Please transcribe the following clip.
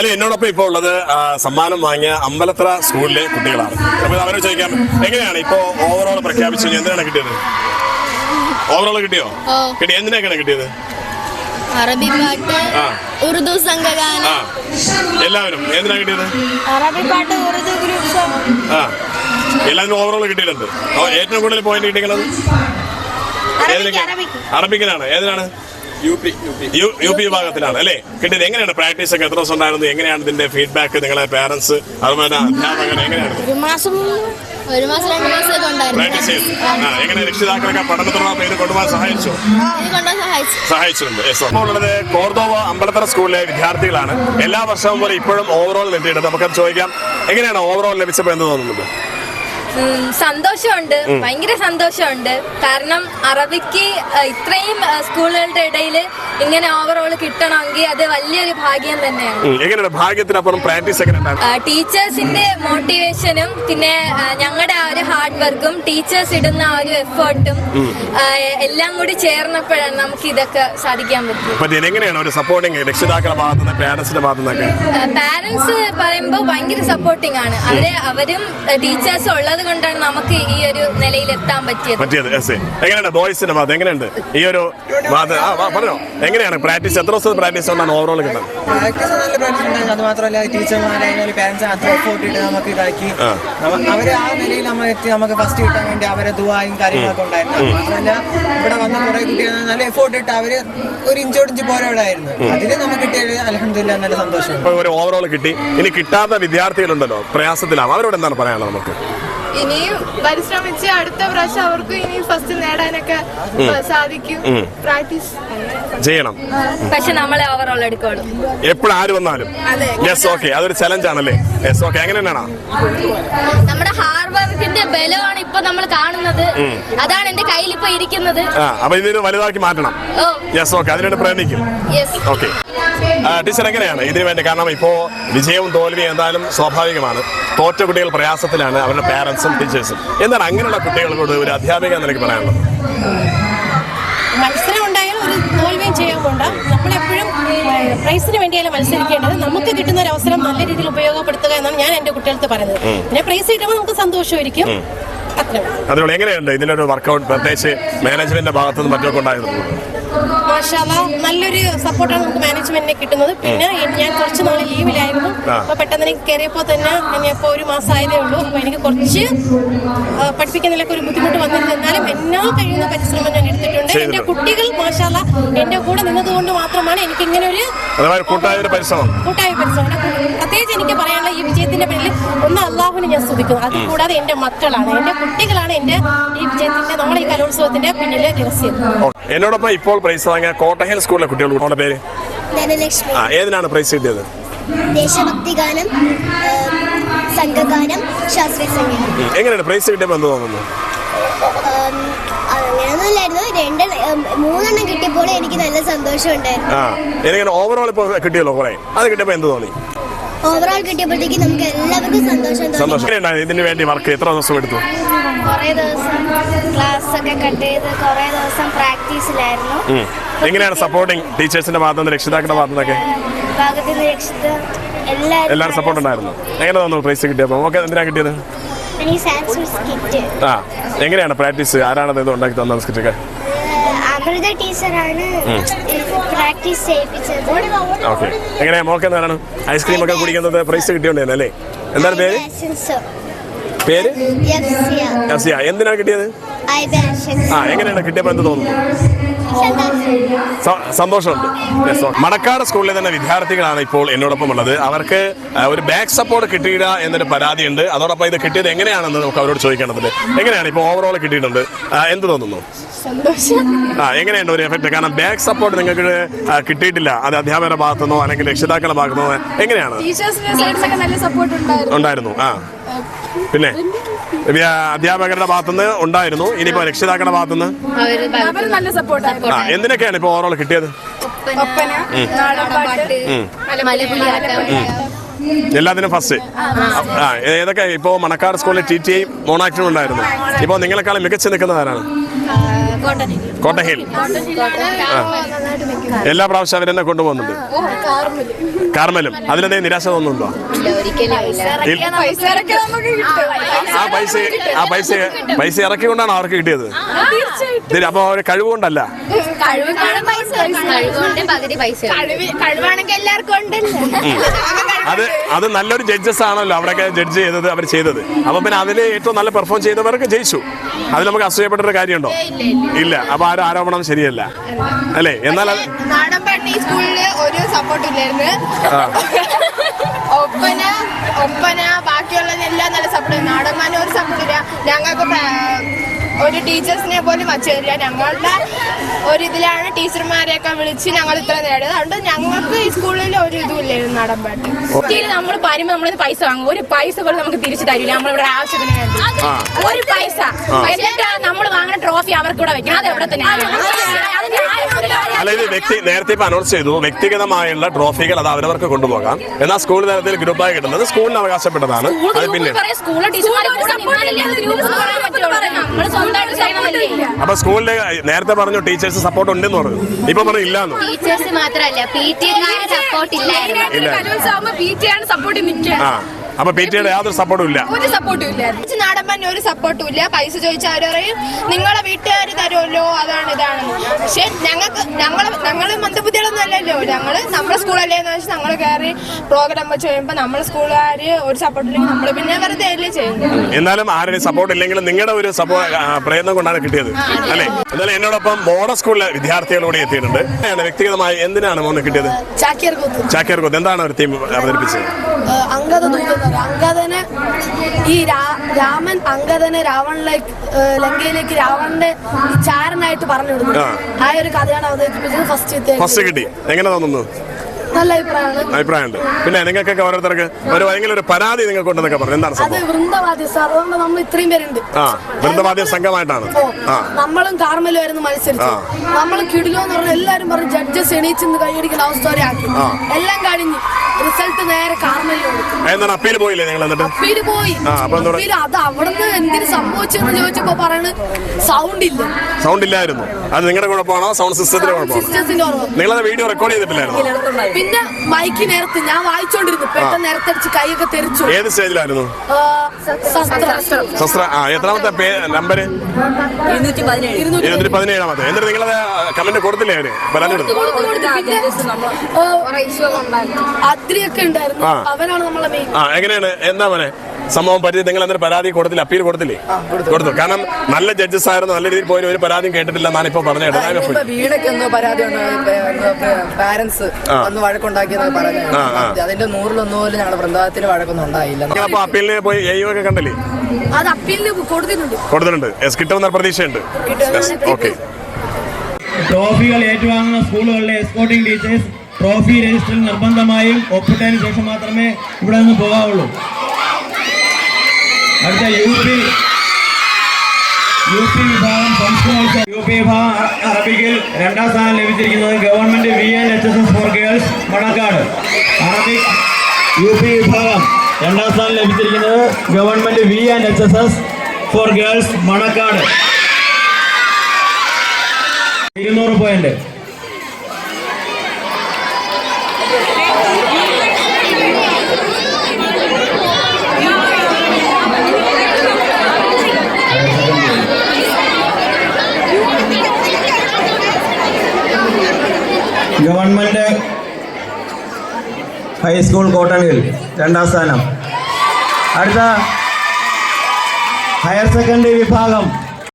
എന്തായാലും എന്നോടൊപ്പം ഇപ്പോൾ ഉള്ളത് സമ്മാനം വാങ്ങിയ അമ്പലത്ര സ്കൂളിലെ കുട്ടികളാണ്. അപ്പോൾ അവരോട് ചോദിക്കാം എങ്ങനെയാണ് ഇപ്പോ ഓവറോൾ പ്രഖ്യാപിച്ചു എന്തിനാണ് കിട്ടിയത്? ഓവറോൾ കിട്ടിയോ? ഓ. കിട്ടി എന്തിനാണ് കിട്ടിയത്? അറബി പാട്ട് ഉറുദു സംഘഗാനം. എല്ലാവരും എന്തിനാ കിട്ടിയത്? അറബി പാട്ട് ഉറുദു ഗ്രൂപ്പ്. ആ. എല്ലാവരും ഓവറോൾ കിട്ടിയിട്ടുണ്ട്. ഏറ്റവും കൂടുതൽ പോയിന്റ് കിട്ടിയത് അറബിക്കിനാണ്. ഏതിനാണ്? യു പി വിഭാഗത്തിലാണ് അല്ലേ? കിട്ടിയത് എങ്ങനെയാണ്? പ്രാക്ടീസ് ഒക്കെ എത്ര ദിവസം ഉണ്ടായിരുന്നു? എങ്ങനെയാണ് ഇതിന്റെ ഫീഡ്ബാക്ക് നിങ്ങളെ പാരന്റ്സ് അതുപോലെ തന്നെ അധ്യാപകർ എങ്ങനെയാണ്? ഒരു മാസം ഒരു മാസം രണ്ട് മാസമൊക്കെ പ്രാക്ടീസ് ഉണ്ടായിരുന്നു. എങ്ങനെ രക്ഷിതാക്കളൊക്കെ പഠനത്തോടൊപ്പം ഇത് കൊണ്ടുപോകാൻ സഹായിച്ചു. സഹായിച്ചിട്ടുണ്ട് ഉള്ളത് കോർദോവ അമ്പലത്തറ സ്കൂളിലെ വിദ്യാർത്ഥികളാണ്. എല്ലാ വർഷവും പോലെ ഇപ്പോഴും ഓവറോൾ നേടിയിട്ടുണ്ട് നമുക്കത് ചോദിക്കാം. എങ്ങനെയാണ് ഓവറോൾ ലഭിച്ചപ്പോൾ എന്ന് തോന്നുന്നത് ഉം, സന്തോഷമുണ്ട്. ഭയങ്കര സന്തോഷമുണ്ട്. കാരണം അറബിക്ക് ഇത്രയും സ്കൂളുകളുടെ ഇടയിൽ ഇങ്ങനെ ഓവറോൾ കിട്ടണമെങ്കിൽ അത് വലിയൊരു ഭാഗ്യം തന്നെയാണ്. എങ്ങനെയാണ് ഭാഗ്യത്തിനപ്പുറം പ്രാക്ടീസ് ടീച്ചേഴ്സിന്റെ മോട്ടിവേഷനും പിന്നെ ഞങ്ങളുടെ ആ ഒരു ഹാർഡ് വർക്കും ടീച്ചേഴ്സ് ഇടുന്ന ആ ഒരു എഫേർട്ടും എല്ലാം കൂടി ചേർന്നപ്പോഴാണ് നമുക്ക് ഇതൊക്കെ സാധിക്കാൻ പറ്റും എങ്ങനെയാണ് ഒരു സപ്പോർട്ടിങ് രക്ഷിതാക്കളുടെ പാരന്റ്സിന്റെ പാരന്റ്സ് പറയുമ്പോൾ ഭയങ്കര സപ്പോർട്ടിംഗ് ആണ്. അവർ അവരും ടീച്ചേഴ്സും ഉള്ളത് കൊണ്ടാണ് നമുക്ക് ഈ ഒരു നിലയിൽ എത്താൻ പറ്റിയത് പറ്റിയത് എസ് ബോയ്സിന്റെ ഭാഗത്ത് എങ്ങനെയുണ്ട്? ഈ ഒരു പറഞ്ഞോ. എങ്ങനെയാണ് പ്രാക്ടീസ് എത്ര ദിവസം പ്രാക്ടീസ് കൊണ്ടാണ് ഓവറോൾ കിട്ടുന്നത്? പ്രാക്ടീസ് നല്ല പ്രാക്ടീസ് ഉണ്ടായിരുന്നു അത് മാത്രമല്ല ടീച്ചർമാരായാലും പാരന്റ്സ് അത്ര എഫോർട്ട് ഇട്ട് നമുക്ക് ഇതാക്കി. നമ്മ- ആ നിലയിൽ നമ്മൾ എത്തി നമുക്ക് ഫസ്റ്റ് കിട്ടാൻ വേണ്ടി അവരെ ദുവായും കാര്യങ്ങളൊക്കെ ഉണ്ടായിരുന്നു. മാത്രമല്ല ഇവിടെ വന്ന കുറെ കുട്ടികൾ നല്ല എഫോർട്ട് ഇട്ട് അവർ ഒരു ഇഞ്ചോടിഞ്ച് ആയിരുന്നു അതിന് നമുക്ക് കിട്ടിയത് അലഹമില്ല നല്ല സന്തോഷം ഒരു ഓവറോൾ കിട്ടി. ഇനി കിട്ടാത്ത വിദ്യാർത്ഥികളുണ്ടല്ലോ പ്രയാസത്തിലാണ് അവരോട് എന്താണ് പറയാനുള്ളത് നമുക്ക്? ഇനിയും പരിശ്രമിച്ച് അടുത്ത പ്രാവശ്യം അവർക്ക് ഇനി ഫസ്റ്റ് നേടാനൊക്കെ സാധിക്കും. പ്രാക്ടീസ് ചെയ്യണം. പക്ഷെ നമ്മളെ ഓവറോൾ എടുക്കോളും എപ്പോഴും ആര് വന്നാലും. യെസ് ഓക്കെ അതൊരു ചലഞ്ച് ആണല്ലേ? യെസ് ഓക്കെ എങ്ങനെയാണ് നമ്മുടെ ഹാർഡ് വർക്കിന്റെ ബലമാണ് ഇപ്പൊ നമ്മൾ കാണുന്നത്. അതാണ് എന്റെ കയ്യിൽ ഇപ്പൊ ഇരിക്കുന്നത്. ആ അപ്പൊ ഇതിന് വലുതാക്കി മാറ്റണം. യെസ് ഓക്കെ അതിനുവേണ്ടി പ്രയത്നിക്കും യെസ് ഓക്കെ ടീച്ചർ എങ്ങനെയാണ്? ഇതിനു വേണ്ടി കാരണം ഇപ്പോൾ വിജയവും തോൽവിയും എന്തായാലും സ്വാഭാവികമാണ്. തോറ്റ കുട്ടികൾ പ്രയാസത്തിലാണ് അവരുടെ പാരൻസും ടീച്ചേഴ്സും എന്താണ് അങ്ങനെയുള്ള കുട്ടികളോട് ഒരു അധ്യാപിക എന്ന നിലയ്ക്ക് പറയാനുള്ളത്? മത്സരം ഉണ്ടായാലും ഒരു തോൽവിയും ചെയ്യാൻ പോണ്ട. നമ്മളെപ്പോഴും ഏഹ്, പ്രൈസിന് വേണ്ടിയാലും മത്സരിക്കേണ്ടത്. നമുക്ക് കിട്ടുന്ന ഒരു അവസരം നല്ല രീതിയിൽ ഉപയോഗപ്പെടുത്തുക എന്നാണ് ഞാൻ എന്റെ കുട്ടികൾക്ക് പറയുന്നത്. പിന്നെ പ്രൈസ് കിട്ടുമ്പോൾ നമുക്ക് സന്തോഷമായിരിക്കും. അത്രയും അതിനോട് എങ്ങനെയുണ്ട്? ഇതിനൊരു വർക്കൗട്ട് പ്രത്യേകിച്ച് മാനേജ്മെന്റിന്റെ ഭാഗത്തുനിന്ന് മറ്റൊക്കെ ഉണ്ടായിരുന്നു മാഷാല നല്ലൊരു സപ്പോർട്ടാണ് നമുക്ക് മാനേജ്മെന്റിനെ കിട്ടുന്നത്. പിന്നെ ഞാൻ കുറച്ച് നാൾ ലീവിലായിരുന്നു. അപ്പൊ പെട്ടെന്ന് എനിക്ക് കയറിയപ്പോൾ തന്നെ ഞാൻ ഇപ്പോൾ ഒരു മാസമായതേ ഉള്ളൂ. അപ്പൊ എനിക്ക് കുറച്ച് പഠിപ്പിക്കുന്നതിലൊക്കെ ഒരു ബുദ്ധിമുട്ട് വന്നിരുന്നു എന്നാലും എന്നാ കഴിയുന്ന പരിശ്രമം ഞാൻ എടുത്തിട്ടുണ്ട്. എന്റെ. കുട്ടികൾ മാഷാല എന്റെ കൂടെ നിന്നതുകൊണ്ട് മാത്രമാണ് എനിക്ക് ഇങ്ങനെ ഒരു കൂട്ടായ പരിശ്രമം. കൂട്ടായ പരിശ്രമം. പ്രത്യേകിച്ച് എനിക്ക് പറയാനുള്ള ഈ വിജയത്തിന്റെ പേരിൽ ഒന്ന് അള്ളാഹുവിനെ ഞാൻ ശ്രദ്ധിക്കുന്നു അത് കൂടാതെ എന്റെ മക്കളാണ് എന്റെ കുട്ടികളാണ് എന്റെ ഈ വിജയത്തിന്റെ നമ്മളെ ഈ കലോത്സവത്തിന്റെ പിന്നിലെ രഹസ്യം. എന്നോടൊപ്പം ഇപ്പോൾ പ്രൈസ് വാങ്ങിയ കോട്ടഹൽ സ്കൂളിലെ കുട്ടികൾ അവരുടെ പേര്? ധനലക്ഷ്മി. ആ ഏതിനാണ് പ്രൈസ് കിട്ടിയത്? ദേശഭക്തി ഗാനം സംഘഗാനം ശാസ്ത്രീയ സംഗീതം. എങ്ങനെയാണ് പ്രൈസ് കിട്ടിയപ്പോൾ എന്ത് തോന്നുന്നു? അങ്ങനെയൊന്നുമില്ലായിരുന്നു. രണ്ട് മൂന്നെണ്ണം കിട്ടിയപ്പോൾ എനിക്ക് നല്ല സന്തോഷം ഉണ്ടായിരുന്നു ആ എനിക്കിങ്ങനെ ഓവറോൾ ഇപ്പോൾ കിട്ടിയല്ലോ കുറെ. അത് കിട്ടിയപ്പോൾ എന്ത് തോന്നി? ഓവറോൾ കിട്ടിയപ്പോഴത്തേക്ക് നമുക്ക് എല്ലാവർക്കും സന്തോഷം സന്തോഷം. ഇതിന് വേണ്ടി വർക്ക് എത്ര ദിവസം എടുത്തു? കുറേ ദിവസം ക്ലാസ് ഒക്കെ കട്ട് ചെയ്ത് കുറേ ദിവസം പ്രാക്ടീസിലായിരുന്നു. എങ്ങനെയാണ് സപ്പോർട്ടിങ് ടീച്ചേഴ്സിന്റെ ഭാഗത്തു നിന്ന് രക്ഷിതാക്കളുടെ ഭാഗത്തു നിന്നൊക്കെ എല്ലാവരും സപ്പോർട്ട് ഉണ്ടായിരുന്നു. എങ്ങനെ തോന്നുന്നു പ്രൈസ് കിട്ടിയപ്പോൾ ഓക്കെ എന്തിനാണ് കിട്ടിയത്? ആ. എങ്ങനെയാണ് പ്രാക്ടീസ് ആരാണ് ഇത് ഉണ്ടാക്കി തന്നത് സ്കിറ്റൊക്കെ അമൃത ടീച്ചറാണ് പ്രാക്ടീസ് ചെയ്യിപ്പിച്ചത്. ഓക്കെ. എങ്ങനെയാ മോൾക്ക് എന്താണ്? ഐസ്ക്രീം ഒക്കെ കുടിക്കുന്നത് പ്രൈസ് കിട്ടിയോണ്ടേ അല്ലേ? എന്താണ് പേര്? പേര്? എന്തിനാണ് കിട്ടിയത്. ആ എങ്ങനെയാണ് കിട്ടിയപ്പോൾ എന്ത് തോന്നുന്നു? സന്തോഷമുണ്ട്. മണക്കാട് സ്കൂളിലെ തന്നെ വിദ്യാർത്ഥികളാണ് ഇപ്പോൾ എന്നോടൊപ്പം ഉള്ളത് അവർക്ക് ഒരു ബാക്ക് സപ്പോർട്ട് കിട്ടിയില്ല എന്നൊരു പരാതിയുണ്ട്. അതോടൊപ്പം ഇത് കിട്ടിയത് എങ്ങനെയാണെന്ന് നമുക്ക് അവരോട് ചോദിക്കേണ്ടത് എങ്ങനെയാണ് ഇപ്പോൾ ഓവറോൾ കിട്ടിയിട്ടുണ്ട്? എന്ത് തോന്നുന്നു? ആ എങ്ങനെയുണ്ട് ഒരു എഫക്റ്റ് കാരണം ബാക്ക് സപ്പോർട്ട് നിങ്ങൾക്ക് കിട്ടിയിട്ടില്ല. അത് അധ്യാപകരുടെ ഭാഗത്തുനിന്നോ അല്ലെങ്കിൽ രക്ഷിതാക്കളുടെ ഭാഗത്തുനിന്നോ എങ്ങനെയാണ്? ഉണ്ടായിരുന്നു. ആ. പിന്നെ അധ്യാപകരുടെ ഭാഗത്തുനിന്ന് ഉണ്ടായിരുന്നു. ഇനിയിപ്പോ രക്ഷിതാക്കളുടെ ഭാഗത്തുനിന്ന്? അവർ നല്ല സപ്പോർട്ടായിരുന്നു ആ എന്തിനൊക്കെയാണ് ഇപ്പൊ ഓവറോൾ കിട്ടിയത്? എല്ലാത്തിനും ഫസ്റ്റ് ആ ഏതൊക്കെ? ഇപ്പോൾ മണക്കാട് സ്കൂളിൽ ടി ടി ഐ മോണാക്ടിനും ഉണ്ടായിരുന്നു. ഇപ്പോൾ നിങ്ങളെക്കാളും മികച്ചു നിൽക്കുന്നതാരാണ് കോട്ടഹിൽ. എല്ലാ പ്രാവശ്യം അവരെന്നെ കൊണ്ടുപോകുന്നുണ്ട്. കാർമലും. അതിലെന്തെങ്കിലും നിരാശ തോന്നുന്നുണ്ടോ? ആ പൈസ ആ പൈസ പൈസ ഇറക്കിക്കൊണ്ടാണ് അവർക്ക് കിട്ടിയത്. അപ്പൊ ഒരു കഴിവുകൊണ്ടല്ല. കഴിവാണെങ്കിൽ എല്ലാവർക്കും ഉണ്ടല്ലോ? അത് അത് നല്ലൊരു ജഡ്ജസ് ആണല്ലോ അവിടെയൊക്കെ ജഡ്ജ് ചെയ്തത് അവർ ചെയ്തത്. അപ്പൊ പിന്നെ അതിൽ ഏറ്റവും നല്ല പെർഫോം ചെയ്തവർക്ക് ജയിച്ചു. അതിൽ നമുക്ക് അസൂയപ്പെട്ടൊരു കാര്യമുണ്ടോ? ഇല്ല. അപ്പൊ ആരും ആരോപണം ശരിയല്ല. അല്ലേ? എന്നാൽ ഒരു സപ്പോർട്ട് ഇല്ലായിരുന്നു. ആ. ഒപ്പന ഒപ്പന ബാക്കിയുള്ളത് എല്ലാം നല്ല സപ്പോർട്ട് നാടന്മാരും ഒരു സപ്പോർട്ട് ഇല്ല. ഞങ്ങൾക്ക് ഒരു ടീച്ചേഴ്സിനെ പോലും വച്ചില്ല ഞങ്ങളുടെ ഒരു ഇതിലാണ് ടീച്ചർമാരെയൊക്കെ വിളിച്ച് ഞങ്ങൾ ഇത്ര നേടിയത്. അതുകൊണ്ട് ഞങ്ങൾക്ക് ഈ സ്കൂളിൽ ഒരു ഇതുമില്ലായിരുന്നു നടമ്പാട്ട് നാടൻ പാട്ട്. കുട്ടിയിൽ നമ്മൾ പറയുമ്പോൾ നമ്മൾ പൈസ വാങ്ങും. ഒരു പൈസ പോലും നമുക്ക് തിരിച്ചു തരില്ല. നമ്മളിവിടെ ആവശ്യത്തിന് വേണ്ടി. ഒരു പൈസ. എന്നിട്ട് നമ്മൾ വാങ്ങുന്ന ട്രോഫി അവർക്ക് കൂടെ വെക്കണം. അത് എവിടെ തന്നെ? അല്ല ഇത് വ്യക്തി നേരത്തെ ഇപ്പൊ അനൗൺസ് ചെയ്തു. വ്യക്തിഗതമായുള്ള ട്രോഫികൾ അത് അവരവർക്ക് കൊണ്ടുപോകാം. എന്നാൽ സ്കൂൾ തലത്തിൽ ഗ്രൂപ്പായി കിട്ടുന്നത് സ്കൂളിന് അവകാശപ്പെട്ടതാണ്. അത് പിന്നെ അപ്പൊ സ്കൂളിലെ നേരത്തെ പറഞ്ഞു ടീച്ചേഴ്സ് സപ്പോർട്ട് ഉണ്ടെന്ന് പറഞ്ഞു. ഇപ്പൊ പറഞ്ഞു ഇല്ലാന്ന് ടീച്ചേഴ്സ് മാത്രമല്ല പി ടി സപ്പോർട്ട് ഇല്ലായിരുന്നു. ഇല്ല അപ്പൊ പി ടിയുടെ യാതൊരു സപ്പോർട്ടും ഇല്ല. ഒരു സപ്പോർട്ടും ഇല്ലായിരുന്നു നാടമ്പന്നെ ഒരു സപ്പോർട്ടും ഇല്ല. പൈസ ചോദിച്ചാൽ അവർ പറയും നിങ്ങളെ വീട്ടുകാർ തരുമല്ലോ അതാണ് ഇതാണ്. പക്ഷെ ഞങ്ങൾക്ക് ഞങ്ങൾ ഞങ്ങൾ മന്ദബുദ്ധികളൊന്നും അല്ലല്ലോ. ഞങ്ങൾ നമ്മുടെ സ്കൂളല്ലേ എന്ന് വെച്ചാൽ ഞങ്ങൾ കയറി പ്രോഗ്രാം വെച്ച് കഴിയുമ്പോൾ നമ്മുടെ സ്കൂളുകാർ ഒരു സപ്പോർട്ട് ഇല്ലെങ്കിൽ നമ്മൾ പിന്നെ വെറുതെ അല്ലേ ചെയ്യുന്നത്. എന്നാലും ആരുടെയും സപ്പോർട്ട് ഇല്ലെങ്കിലും നിങ്ങളുടെ ഒരു പ്രയത്നം കൊണ്ടാണ് കിട്ടിയത്. അല്ലേ? എന്നാലും എന്നോടൊപ്പം മോഡൽ സ്കൂളിലെ വിദ്യാർത്ഥികളോടെ എത്തിയിട്ടുണ്ട്. വ്യക്തിഗതമായി എന്തിനാണ് മോന് കിട്ടിയത്? ചാക്യാർ കൂത്ത് എന്താണ് ഒരു തീം അവതരിപ്പിച്ചത്? ഏഹ് അംഗദനെ ഈ രാ- രാമൻ അംഗദനെ രാവണിലേക്ക് ലങ്കയിലേക്ക് രാവണന്റെ ചാരനായിട്ട് പറഞ്ഞു വിടുന്നു. ആ. ആ ഒരു കഥയാണ് അവതരിപ്പിച്ചത് ഫസ്റ്റ് ഫസ്റ്റ് കിട്ടി. എങ്ങനെ തോന്നുന്നു? നല്ല അഭിപ്രായമാണ്. അഭിപ്രായമുണ്ട്. പിന്നെ നിങ്ങൾക്കൊക്കെ ഓരോരുത്തർക്ക് ഒരു ഭയങ്കര ഒരു പരാതി നിങ്ങൾക്ക് ഉണ്ടെന്നൊക്കെ പറഞ്ഞു. എന്താണ് അത് സംഭവം? വൃന്ദവാദ്യ സാർ. അതുകൊണ്ട് നമ്മൾ ഇത്രയും പേരുണ്ട്. ആ വൃന്ദവാദ്യ സംഘമായിട്ടാണ്. ആ. നമ്മളും കാർമലുമായിരുന്നു മത്സരിച്ചു. ആ. കിടിലോ എന്ന് പറഞ്ഞ എല്ലാരും പറഞ്ഞു ജഡ്ജസ് എണീച്ചെന്ന് കൈയടിക്കുന്ന അവസ്ഥ വരെ ആക്കി. എല്ലാം കഴിഞ്ഞ് റിസൾട്ട് നേരെ കാർമലിൽ കൊടുത്തു എന്താണ്? അപ്പീൽ പോയില്ലേ നിങ്ങൾ എന്നിട്ട്? അപ്പീൽ പോയി. ആ, അപ്പൊ എന്താ അപ്പീൽ അത് അവിടുന്ന് എന്തിനു സംഭവിച്ചെന്ന് ചോദിച്ചപ്പോ പറയണ് സൗണ്ട് ഇല്ല. സൗണ്ട് ഇല്ലായിരുന്നു. അത് നിങ്ങളുടെ കുഴപ്പമാണോ? സൗണ്ട് സിസ്റ്റത്തിന്റെ കുഴപ്പമാണോ? സിസ്റ്റേഴ്സിന്റെ ഓർമ്മ. നിങ്ങളത് വീഡിയോ റെക്കോർഡ് ചെയ്തിട്ടില്ലായിരുന്നു? പിന്നെ മൈക്ക് നേരത്ത് ഞാൻ വായിച്ചോണ്ടിരുന്നു. പെട്ടെന്ന് നേരത്തടിച്ച് കൈയൊക്കെ തെറിച്ചു. ഏത് സ്റ്റേജിലായിരുന്നു? ശസ്ത്രം. ആ എത്രാമത്തെ നമ്പർ നമ്പര്? ഇരുന്നൂറ്റി പതിനേഴാമത്തെ. എന്നിട്ട് നിങ്ങളത് കമന്റ് കൊടുത്തില്ലേ അവർ? പരാതി കൊടുത്തു? കൊടുത്തു, കൊടുത്തു. പിന്നെ, ആ, ഉണ്ടായിരുന്നു. അവനാണ് നമ്മളെ മെയിൻ ആ എങ്ങനെയാണ്? എന്താ മോനെ? സംഭവം പറ്റി നിങ്ങൾ എന്നിട്ട് പരാതി കൊടുത്തില്ല അപ്പീൽ കൊടുത്തില്ലേ? കൊടുത്തു. കാരണം നല്ല ജഡ്ജസ് ആയിരുന്നു നല്ല രീതിയിൽ പോയി ഒരു പരാതിയും കേട്ടിട്ടില്ല എന്നാണ് ഇപ്പൊ പറഞ്ഞത്. പാരന്റ്സ്. അതിന്റെ നൂറിലൊന്നും പോലും ഞങ്ങളുടെ വൃന്ദാവത്തിന് വഴക്കൊന്നും ഉണ്ടായില്ല. അപ്പൊ അപ്പീലിന് പോയി ഒക്കെ കണ്ടില്ലേ? അത് അപ്പീലിന് കൊടുത്തിട്ടുണ്ട്. കിട്ടുമെന്ന പ്രതീക്ഷയുണ്ട്. ഓക്കെ ട്രോഫികൾ ഏറ്റുവാങ്ങുന്ന സ്കൂളുകളിലെ എസ്കോട്ടിംഗ് ടീച്ചേഴ്സ് ട്രോഫി രജിസ്റ്ററിൽ നിർബന്ധമായും ഒപ്പിട്ടതിന് ശേഷം മാത്രമേ ഇവിടെ നിന്ന് പോകാവുള്ളൂ. അടുത്ത യു പി യു പി വിഭാഗം സംസ്കൃതോത്സവം യു പി വിഭാഗം അറബിക്കിൽ രണ്ടാം സ്ഥാനം ലഭിച്ചിരിക്കുന്നത് government V N H S S for girls Manacaud. Arabic U P വിഭാഗം രണ്ടാം സ്ഥാനം ലഭിച്ചിരിക്കുന്നത് government V and H S S for girls Manacaud. ഇരുന്നൂറ് പോയിന്റ് ഗവൺമെന്റ് ഹൈസ്കൂൾ കോട്ടണിൽ രണ്ടാം സ്ഥാനം. അടുത്ത ഹയർ സെക്കൻഡറി വിഭാഗം